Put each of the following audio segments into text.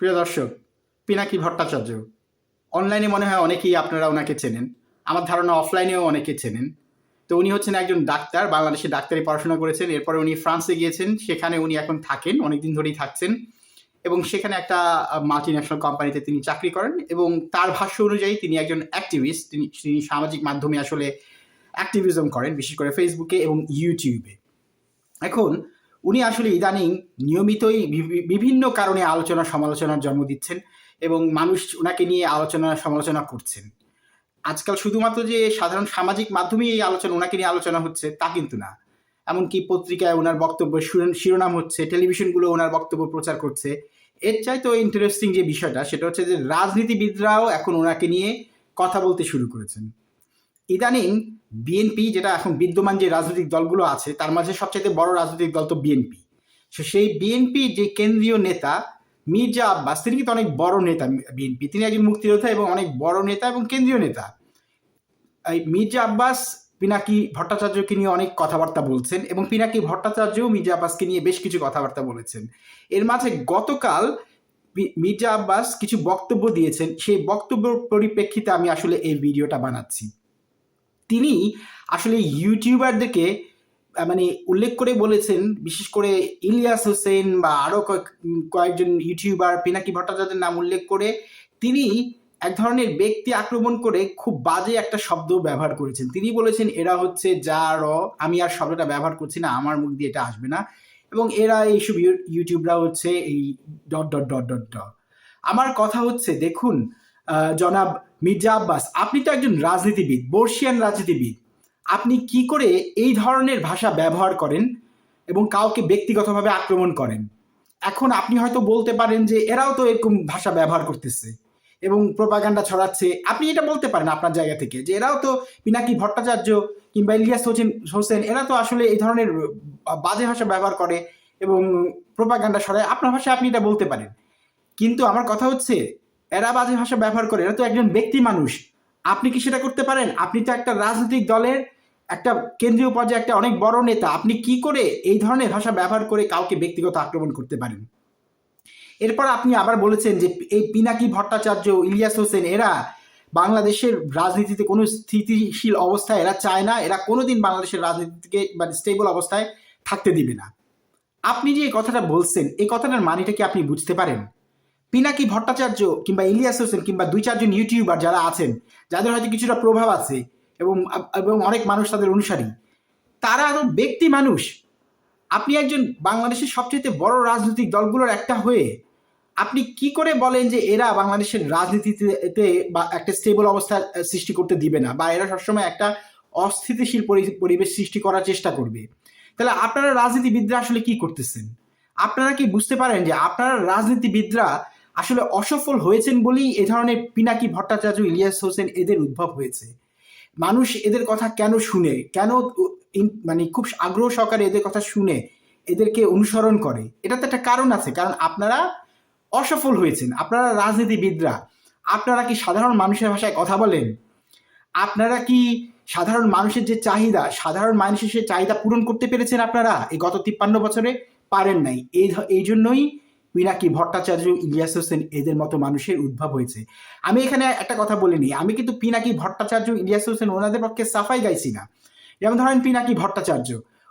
প্রিয় দর্শক, পিনাকি ভট্টাচার্য অনলাইনে মনে হয় অনেকেই আপনারা ওনাকে চেনেন, আমার ধারণা অফলাইনেও অনেকে চেনেন। তো উনি হচ্ছেন একজন ডাক্তার, বাংলাদেশে ডাক্তারি পড়াশোনা করেছেন, এরপরে উনি ফ্রান্সে গিয়েছেন, সেখানে উনি এখন থাকেন, অনেকদিন ধরেই থাকছেন। এবং সেখানে একটা মাল্টি ন্যাশনাল কোম্পানিতে তিনি চাকরি করেন এবং তার ভাষ্য অনুযায়ী তিনি একজন অ্যাক্টিভিস্ট তিনি তিনি সামাজিক মাধ্যমে আসলে অ্যাক্টিভিজম করেন, বিশেষ করে ফেসবুকে এবং ইউটিউবে এখন উনি আসলে ইদানিং নিয়মিতই বিভি- বিভিন্ন কারণে আলোচনা সমালোচনার জন্ম দিচ্ছেন এবং মানুষ ওনাকে নিয়ে আলোচনা সমালোচনা করছেন। আজকাল শুধুমাত্র যে সাধারণ সামাজিক মাধ্যমেই এই আলোচনা ওনাকে নিয়ে আলোচনা হচ্ছে তা কিন্তু না। এমনকি পত্রিকায় ওনার বক্তব্য শিরোনাম হচ্ছে, টেলিভিশনগুলো ওনার বক্তব্য প্রচার করছে। এর চাইতেও ইন্টারেস্টিং যে বিষয়টা, সেটা হচ্ছে যে রাজনীতিবিদরাও এখন ওনাকে নিয়ে কথা বলতে শুরু করেছেন। ইদানিং বিএনপি যেটা এখন বিদ্যমান যে রাজনৈতিক দলগুলো আছে, তার মাঝে সবচাইতে বড় রাজনৈতিক দল তো বিএনপি। সো সেই বিএনপি যে কেন্দ্রীয় নেতা, মির্জা আব্বাস, তিনি কিন্তু অনেক বড় নেতা বিএনপি। তিনি একজন মুক্তিযোদ্ধা এবং অনেক বড় নেতা এবং কেন্দ্রীয় নেতা। এই মির্জা আব্বাস পিনাকি ভট্টাচার্যকে নিয়ে অনেক কথাবার্তা বলছেন এবং পিনাকি ভট্টাচার্যও মির্জা আব্বাসকে নিয়ে বেশ কিছু কথাবার্তা বলেছেন। এর মাঝে গতকাল মির্জা আব্বাস কিছু বক্তব্য দিয়েছেন। সেই বক্তব্যের পরিপ্রেক্ষিতে আমি আসলে এই ভিডিওটা বানাচ্ছি। তিনি আসলে ইউটিউবারদেরকে মানে উল্লেখ করে বলেছেন, বিশেষ করে ইলিয়াস হোসেন বা আরও কয়েকজন ইউটিউবার, পিনাকি ভট্টাচার্যের নাম উল্লেখ করে তিনি এক ধরনের ব্যক্তি আক্রমণ করে খুব বাজে একটা শব্দ ব্যবহার করেছেন। তিনি বলেছেন, এরা হচ্ছে যা র, আমি আর শব্দটা ব্যবহার করছি না, আমার মুখ দিয়ে এটা আসবে না। এবং এরা এইসব ইউ- ইউটিউবরা হচ্ছে এই dot dot dot dot dot. আমার কথা হচ্ছে, দেখুন জনাব মির্জা আব্বাস, আপনি তো একজন রাজনীতিবিদ, বর্ষিয়ান রাজনীতিবিদ। আপনি কি করে এই ধরনের ভাষা ব্যবহার করেন এবং কাউকে ব্যক্তিগতভাবে আক্রমণ করেন? এখন আপনি হয়তো বলতে পারেন যে এরাও তো এরকম ভাষা ব্যবহার করতেছে এবং প্রোপাগান্ডা ছড়াচ্ছে। আপনি এটা বলতে পারেন আপনার জায়গা থেকে যে এরাও তো পিনাকি ভট্টাচার্য কিংবা ইলিয়াস হোসেন হোসেন, এরা তো আসলে এই ধরনের বাজে ভাষা ব্যবহার করে এবং প্রোপাগান্ডা ছড়ায়। আপনার ভাষায় আপনি এটা বলতে পারেন। কিন্তু আমার কথা হচ্ছে এরা বাজে ভাষা ব্যবহার করে, এরা তো একজন ব্যক্তি মানুষ। আপনি কি সেটা করতে পারেন? আপনি তো একটা রাজনৈতিক দলের একটা কেন্দ্রীয় পর্যায়ে একটা অনেক বড় নেতা। আপনি কি করে এই ধরনের ভাষা ব্যবহার করে কাউকে ব্যক্তিগত আক্রমণ করতে পারেন? এরপর আপনি আবার বলেছেন যে এই পিনাকি ভট্টাচার্য, ইলিয়াস হোসেন, এরা বাংলাদেশের রাজনীতিতে কোনো স্থিতিশীল অবস্থায় এরা চায় না। এরা কোনোদিন বাংলাদেশের রাজনীতিকে মানে স্টেবল অবস্থায় থাকতে দিবে না। আপনি যে এই কথাটা বলছেন, এই কথাটার মানেটা কি আপনি বুঝতে পারেন? পিনাকি ভট্টাচার্য কিংবা ইলিয়াস হোসেন কিংবা দুই চারজন ইউটিউবার যারা আছেন, যাদের হয়তো কিছুটা প্রভাব আছে এবং এবং অনেক মানুষ তাদের অনুসারী, তারা তো ব্যক্তি মানুষ। আপনি একজন বাংলাদেশের সবচেয়ে বড় রাজনৈতিক দলগুলোর একটা হয়ে, আপনি কি করে বলেন যে এরা বাংলাদেশের রাজনীতিতে বা একটা স্টেবল অবস্থা সৃষ্টি করতে দিবে না বা এরা সবসময় একটা অস্থিতিশীল পরি- পরিবেশ সৃষ্টি করার চেষ্টা করবে? তাহলে আপনারা রাজনীতিবিদরা আসলে কি করতেছেন? আপনারা কি বুঝতে পারেন যে আপনারা রাজনীতিবিদরা আসলে অসফল হয়েছেন বলেই এ ধরনের পিনাকি ভট্টাচার্য, ইলিয়াস হোসেন এদের উদ্ভব হয়েছে। মানুষ এদের কথা কেন শুনে? কেন মানে খুব আগ্রহ সহকারে এদের কথা শুনে এদেরকে অনুসরণ করে? এটা তো একটা কারণ আছে, কারণ আপনারা অসফল হয়েছেন, আপনারা রাজনীতিবিদরা। আপনারা কি সাধারণ মানুষের ভাষায় কথা বলেন? আপনারা কি সাধারণ মানুষের যে চাহিদা, সাধারণ মানুষের সে চাহিদা পূরণ করতে পেরেছেন আপনারা? এই গত তিপ্পান্ন বছরে পারেন নাই। এই এই জন্যই পিনাকি ভট্টাচার্য, ইলিয়াস হোসেন এদের মতো মানুষের উদ্ভব হয়েছে? আমি এখানে একটা কথা বলিনি আমি কিন্তু পিনাকি ভট্টাচার্য, ইলিয়াস হোসেন ওনাদের পক্ষে সাফাই গাইছি না? যেমন ধরেন পিনাকি ভট্টাচার্য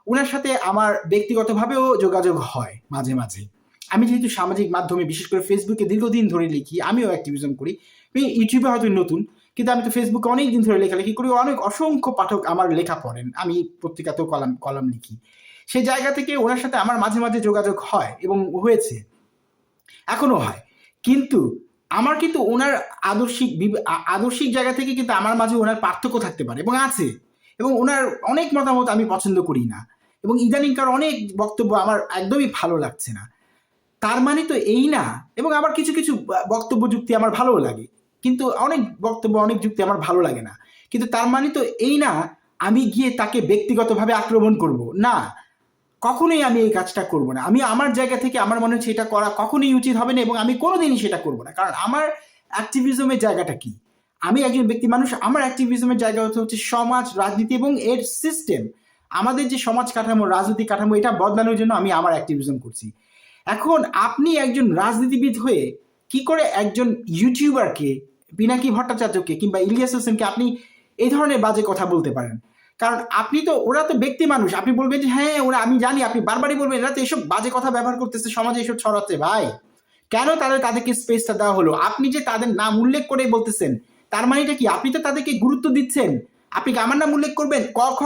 ওনার সাথে আমার ব্যক্তিগতভাবেও যোগাযোগ হয় মাঝে মাঝে। আমি যেহেতু সামাজিক মাধ্যমে, বিশেষ করে ফেসবুকে দীর্ঘদিন ধরে লিখি, আমিও অ্যাক্টিভিজম করি। ইউটিউবে হয়তো নতুন, কিন্তু আমি তো ফেসবুকে অনেক দিন ধরে লেখালেখি করি অনেক অসংখ্য পাঠক আমার লেখা পড়েন। আমি পত্রিকাতেও কলাম কলাম লিখি। সেই জায়গা থেকে ওনার সাথে আমার মাঝে মাঝে যোগাযোগ হয় এবং হয়েছে। এখনও হয়। কিন্তু আমার কিন্তু ওনার আদর্শিক আদর্শিক জায়গা থেকে কিন্তু আমার মাঝে ওনার পার্থক্য থাকতে পারে এবং আছে। এবং ওনার অনেক মতামত আমি পছন্দ করি না। এবং ইদানিংকার অনেক বক্তব্য আমার একদমই ভালো লাগছে না। তার মানে তো এই না। এবং আবার কিছু কিছু বক্তব্য যুক্তি আমার ভালোও লাগে। কিন্তু অনেক বক্তব্য, অনেক যুক্তি আমার ভালো লাগে না। কিন্তু তার মানে তো এই না, আমি গিয়ে তাকে ব্যক্তিগতভাবে আক্রমণ করব। না কখনোই আমি এই কাজটা করব না। আমি আমার জায়গা থেকে আমার মনে হচ্ছে এটা করা কখনোই উচিত হবে না এবং আমি কোনোদিনই সেটা করব না। কারণ আমার অ্যাক্টিভিজমের জায়গাটা কি? আমি একজন ব্যক্তি মানুষ, আমার অ্যাক্টিভিজমের জায়গা হচ্ছে সমাজ, রাজনীতি এবং এর সিস্টেম আমাদের যে সমাজ কাঠামো, রাজনৈতিক কাঠামো, এটা বদলানোর জন্য আমি আমার অ্যাক্টিভিজম করছি। এখন আপনি একজন রাজনীতিবিদ হয়ে কি করে একজন ইউটিউবারকে পিনাকি ভট্টাচার্যকে কিংবা ইলিয়াস হোসেনকে আপনি এই ধরনের বাজে কথা বলতে পারেন? কারণ আপনি তো, ওরা তো ব্যক্তি মানুষ। আপনি বলবেন যে হ্যাঁ ওরা, আমি জানি। আপনি বারবারই বলবেন, এরা তো এসব বাজে কথা ব্যবহার করতেছে, সমাজে এসব ছড়াচ্ছে। ভাই, কেন তাদের, তাদেরকে স্পেসটা দেওয়া হলো? আপনি যে তাদের নাম উল্লেখ করে বলতেছেন, তার মানেটা কি? আপনি তো তাদেরকে গুরুত্ব দিচ্ছেন। আপনি আমার নাম উল্লেখ করবেন? ক, খ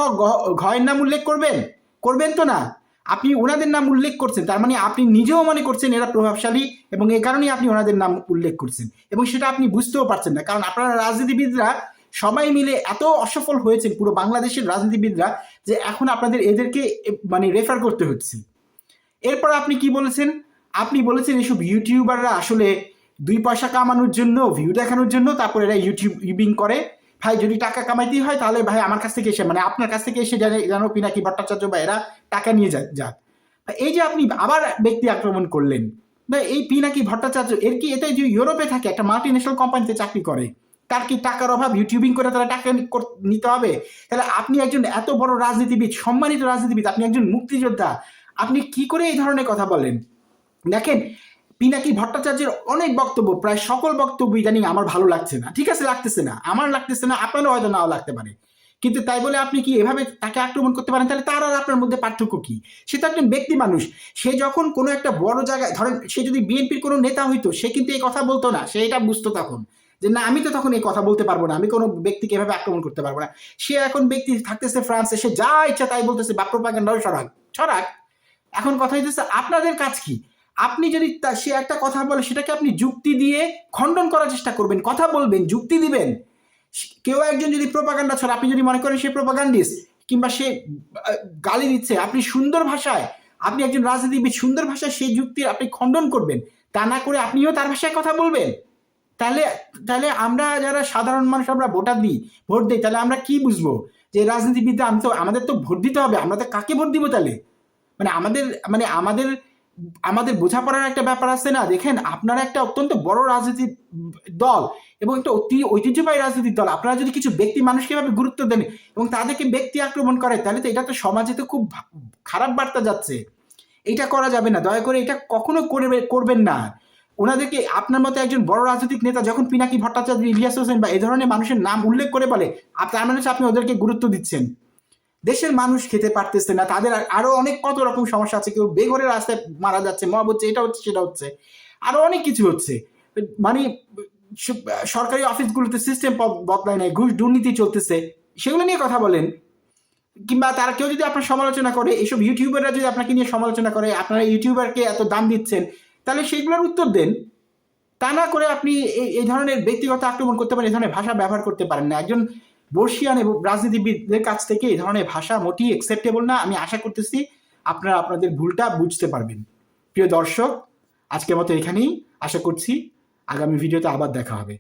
ঘয়ের নাম উল্লেখ করবেন? করবেন তো না। আপনি ওনাদের নাম উল্লেখ করছেন, তার মানে আপনি নিজেও মনে করছেন এরা প্রভাবশালী এবং এই কারণেই আপনি ওনাদের নাম উল্লেখ করছেন এবং সেটা আপনি বুঝতেও পারছেন না। কারণ আপনারা রাজনীতিবিদরা সবাই মিলে এত অসফল হয়েছেন পুরো বাংলাদেশের রাজনীতিবিদরা যে এখন আপনাদের এদেরকে মানে রেফার করতে হচ্ছে। এরপর আপনি কি বলেছেন? আপনি বলেছেন এসব ইউটিউবাররা আসলে দুই পয়সা কামানোর জন্য ভিউ দেখানোর জন্য, তারপর এরা ইউটিউব ইউবিং করে। ভাই, যদি টাকা কামাইতেই হয়, তাহলে ভাই আমার কাছ থেকে এসে মানে আপনার কাছ থেকে এসে জানে, জানো পিনাকি ভট্টাচার্য বা এরা টাকা নিয়ে যা যাক এই যে আপনি আবার ব্যক্তি আক্রমণ করলেন। ভাই, এই পিনাকি ভট্টাচার্য, এর কি এতে যে ইউরোপে থাকে, একটা মাল্টি ন্যাশনাল কোম্পানিতে চাকরি করে। তার কি টাকার অভাব? ইউটিউবিং করে তারা টাকা নিতে হবে? তাহলে আপনি একজন এত বড় রাজনীতিবিদ, সম্মানিত রাজনীতিবিদ, আপনি একজন মুক্তিযোদ্ধা, আপনি কি করে এই ধরনের কথা বলেন? দেখেন, পিনাকি ভট্টাচার্যের অনেক বক্তব্য, প্রায় সকল বক্তব্য ইদানিং আমার ভালো লাগছে না। ঠিক আছে, লাগতেছে না। আমার লাগতেছে না, আপনারও হয়তো নাও লাগতে পারে। কিন্তু তাই বলে আপনি কি এভাবে তাকে আক্রমণ করতে পারেন? তাহলে তার আর আপনার মধ্যে পার্থক্য কি? সে তো একজন ব্যক্তি মানুষ। সে যখন কোনো একটা বড় জায়গায়, ধরেন সে যদি বিএনপির কোনো নেতা হইতো, সে কিন্তু এই কথা বলতো না। সে এটা বুঝতো তখন। যে না, আমি তো তখন এই কথা বলতে পারব না, আমি কোনো ব্যক্তিকে এভাবে আক্রমণ করতে পারব না। সে এখন ব্যক্তি থাকতেছে ফ্রান্সে, সে যা ইচ্ছা তাই বলতেছে, বা প্রোপাগান্ডাও ছড়াক ছড়াক এখন কথা হইতেছে, আপনাদের কাজ কি? আপনি যদি সে একটা কথা বলে, সেটাকে আপনি যুক্তি দিয়ে খণ্ডন করার চেষ্টা করবেন, কথা বলবেন, যুক্তি দিবেন। কেউ একজন যদি প্রোপাগান্ডা ছড়া আপনি যদি মনে করেন সে প্রোপাগান্ডিস কিংবা সে গালি দিচ্ছে, আপনি সুন্দর ভাষায়, আপনি একজন রাজনীতিবিদ, সুন্দর ভাষায় সেই যুক্তির আপনি খণ্ডন করবেন। তা না করে আপনিও তার ভাষায় কথা বলবেন। তাহলে তাহলে আমরা যারা সাধারণ মানুষ, আমরা ভোটার দিই ভোট দিই, তাহলে আমরা কি বুঝব? যে রাজনীতিবিদরা, আমি তো, আমাদের তো ভোট দিতে হবে, আমরা তো কাকে ভোট দিব তাহলে? মানে আমাদের মানে আমাদের আমাদের বোঝাপড়ার একটা ব্যাপার আছে না? দেখেন, আপনারা একটা অত্যন্ত বড় রাজনীতির দল এবং একটা অতি ঐতিহ্যবাহী রাজনৈতিক দল। আপনারা যদি কিছু ব্যক্তি মানুষকে এভাবে গুরুত্ব দেন এবং তাদেরকে ব্যক্তি আক্রমণ করে, তাহলে তো এটা তো সমাজে তো খুব খারাপ বার্তা যাচ্ছে। এটা করা যাবে না, দয়া করে এটা কখনো করবে, করবেন না। ওনাদেরকে আপনার মতো একজন বড় রাজনৈতিক নেতা যখন পিনাকি ভট্টাচার্য, ইলিয়াস হোসেন বা এই ধরনের মানুষের নাম উল্লেখ করে বলে তার মানে আপনি ওদেরকে গুরুত্ব দিচ্ছেন। দেশের মানুষ খেতে পারতেছে না, তাদের আর- অনেক কত রকম সমস্যা আছে, কেউ বেঘরে রাস্তায় মারা যাচ্ছে, মব হচ্ছে, এটা হচ্ছে, সেটা হচ্ছে, আরও অনেক কিছু হচ্ছে। মানে সরকারি অফিসগুলোতে সিস্টেম বদলায় নাই, ঘুষ দুর্নীতি চলতেছে, সেগুলো নিয়ে কথা বলেন। কিংবা তারা কেউ যদি আপনার সমালোচনা করে এইসব ইউটিউবাররা যদি আপনাকে নিয়ে সমালোচনা করে, আপনারা ইউটিউবারকে এত দাম দিচ্ছেন তাহলে সেইগুলোর উত্তর দেন। তা না করে আপনি এই এই ধরনের ব্যক্তিগত আক্রমণ করতে পারেন এই ধরনের ভাষা ব্যবহার করতে পারেন না। একজন বর্ষিয়ান এবং রাজনীতিবিদদের কাছ থেকে এই ধরনের ভাষা মোটেই অ্যাকসেপ্টেবল না। আমি আশা করতেছি আপনারা আপনাদের ভুলটা বুঝতে পারবেন। প্রিয় দর্শক, আজকের মতো এখানেই। আশা করছি আগামী ভিডিওতে আবার দেখা হবে।